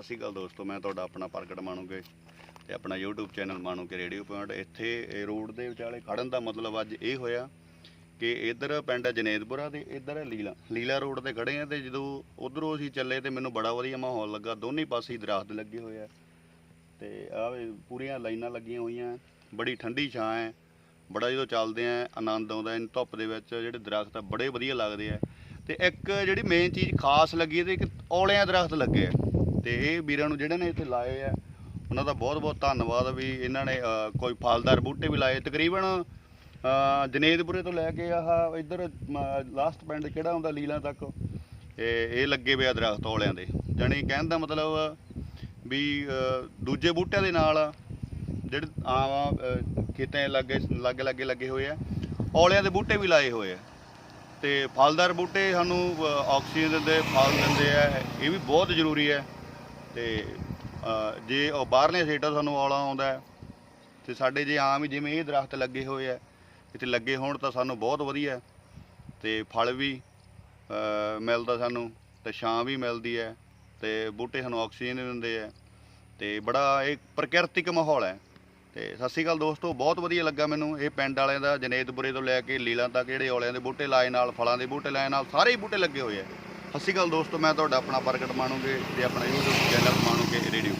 ਸਤਿ ਸ਼੍ਰੀ ਅਕਾਲ ਦੋਸਤੋ, ਮੈਂ ਤੁਹਾਡਾ ਆਪਣਾ ਪ੍ਰਗਟ ਮਾਣੂਗੇ ਤੇ ਆਪਣਾ YouTube ਚੈਨਲ ਮਾਣੂਗੇ ਰੇਡੀਓ ਪੁਆਇੰਟ ਇੱਥੇ ਰੋਡ ਦੇ ਵਿਚਾਲੇ ਖੜਨ ਦਾ ਮਤਲਬ ਅੱਜ ਇਹ ਹੋਇਆ ਕਿ ਇਧਰ ਪਿੰਡ ਹੈ ਜਨੇਦਪੁਰਾ ਤੇ ਇਧਰ ਲੀਲਾ ਲੀਲਾ ਰੋਡ ਤੇ ਖੜੇ ਆ ਤੇ ਜਦੋਂ ਉਧਰੋਂ ਅਸੀਂ ਚੱਲੇ ਤੇ ਮੈਨੂੰ ਬੜਾ ਵਧੀਆ ਮਾਹੌਲ ਲੱਗਾ, ਦੋਨੇ ਪਾਸੇ ਹੀ ਦਰਖਤ ਲੱਗੇ ਹੋਏ ਆ ਤੇ ਆ ਪੂਰੀਆਂ ਲਾਈਨਾਂ ਲੱਗੀਆਂ ਹੋਈਆਂ, ਬੜੀ ਠੰਡੀ ਛਾਂ ਹੈ, ਬੜਾ ਜਦੋਂ ਚੱਲਦੇ ਆ, ਆਨੰਦ ਆਉਂਦਾ ਇਨ ਧੁੱਪ ਦੇ ਵਿੱਚ ਜਿਹੜੇ ਦਰਖਤ ਆ ਬੜੇ ਵਧੀਆ ਲੱਗਦੇ ਆ ਤੇ ਇੱਕ ਜਿਹੜੀ ਮੇਨ ਚੀਜ਼ ਖਾਸ ਲੱਗੀ ਤੇ ਇੱਕ ਔਲਿਆਂ ਦਰਖਤ ਲੱਗੇ ਆ। ਤੇ ਇਹ ਵੀਰਾਂ ਨੂੰ ਜਿਹੜੇ ਨੇ ਇੱਥੇ ਲਾਏ ਆ ਉਹਨਾਂ ਦਾ ਬਹੁਤ ਬਹੁਤ ਧੰਨਵਾਦ ਵੀ ਇਹਨਾਂ ਨੇ ਕੋਈ ਫਲਦਾਰ ਬੂਟੇ ਵੀ ਲਾਏ। ਤਕਰੀਬਨ ਜਨੇਦਪੁਰੇ ਤੋਂ ਲੈ ਕੇ ਆਹ ਇੱਧਰ ਲਾਸਟ ਪਿੰਡ ਕਿਹੜਾ ਹੁੰਦਾ ਲੀਲਾ ਤੱਕ ਇਹ ਇਹ ਲੱਗੇ ਹੋਏ ਆ ਦਰਖਤ ਔਲਿਆਂ ਦੇ। ਜਾਣੀ ਕਹਿਣ ਦਾ ਮਤਲਬ ਵੀ ਦੂਜੇ ਬੂਟਿਆਂ ਦੇ ਨਾਲ ਜਿਹੜੇ ਆਮ ਅ, ਖੇਤਾਂ 'ਚ ਲਾਗੇ ਲਾਗੇ ਲੱਗੇ ਲੱਗੇ ਹੋਏ ਆ ਔਲਿਆਂ ਦੇ ਬੂਟੇ ਵੀ ਲਾਏ ਹੋਏ ਆ। ਤੇ ਫਲਦਾਰ ਬੂਟੇ ਸਾਨੂੰ ਆਕਸੀਜਨ ਦਿੰਦੇ ਫਲ ਦਿੰਦੇ ਆ ਇਹ ਵੀ ਬਹੁਤ ਜ਼ਰੂਰੀ ਹੈ ਤੇ ਜੇ ਉਹ ਬਾਹਰਲੇ ਸਟੇਟਾਂ ਸਾਨੂੰ ਔਲਾ ਆਉਂਦਾ ਹੈ, ਤੇ ਸਾਡੇ ਜੇ ਆਮ ਹੀ ਜਿਵੇਂ ਇਹ ਦਰਖਤ ਲੱਗੇ ਹੋਏ ਆ ਇੱਥੇ ਲੱਗੇ ਹੋਣ ਤਾਂ ਸਾਨੂੰ ਬਹੁਤ ਵਧੀਆ ਹੈ। ਤੇ ਫਲ ਵੀ ਮਿਲਦਾ ਸਾਨੂੰ ਤੇ ਛਾਂ ਵੀ ਮਿਲਦੀ ਹੈ ਤੇ ਬੂਟੇ ਸਾਨੂੰ ਆਕਸੀਜਨ ਦਿੰਦੇ ਆ ਤੇ ਬੜਾ ਇਹ ਪ੍ਰਕਿਰਤਿਕ ਮਾਹੌਲ ਹੈ ਤੇ ਸਤਿ ਸ਼੍ਰੀ ਅਕਾਲ ਦੋਸਤੋ ਬਹੁਤ ਵਧੀਆ ਲੱਗਾ ਮੈਨੂੰ ਇਹ ਪਿੰਡ ਵਾਲਿਆਂ ਦਾ ਜਨੇਤਪੁਰੇ ਤੋਂ ਲੈ ਕੇ ਲੀਲਾਂ ਤੱਕ ਜਿਹੜੇ ਔਲਿਆਂ ਦੇ ਬੂਟੇ ਲਾਏ ਨਾਲ ਫਲਾਂ ਦੇ ਬੂਟੇ ਲਾਏ ਨਾਲ ਸਾਰੇ ਹੀ ਬੂਟੇ ਲੱਗੇ ਹੋਏ ਆ ਸਤਿ ਸ਼੍ਰੀ ਅਕਾਲ ਦੋਸਤੋ, ਮੈਂ ਤੁਹਾਡਾ ਆਪਣਾ ਪ੍ਰਗਟ ਮਾਣੂਗੇ ਤੇ ਆਪਣਾ YouTube ਚੈਨਲ ਮਾਣੂਗੇ ਰੇਡੀਓ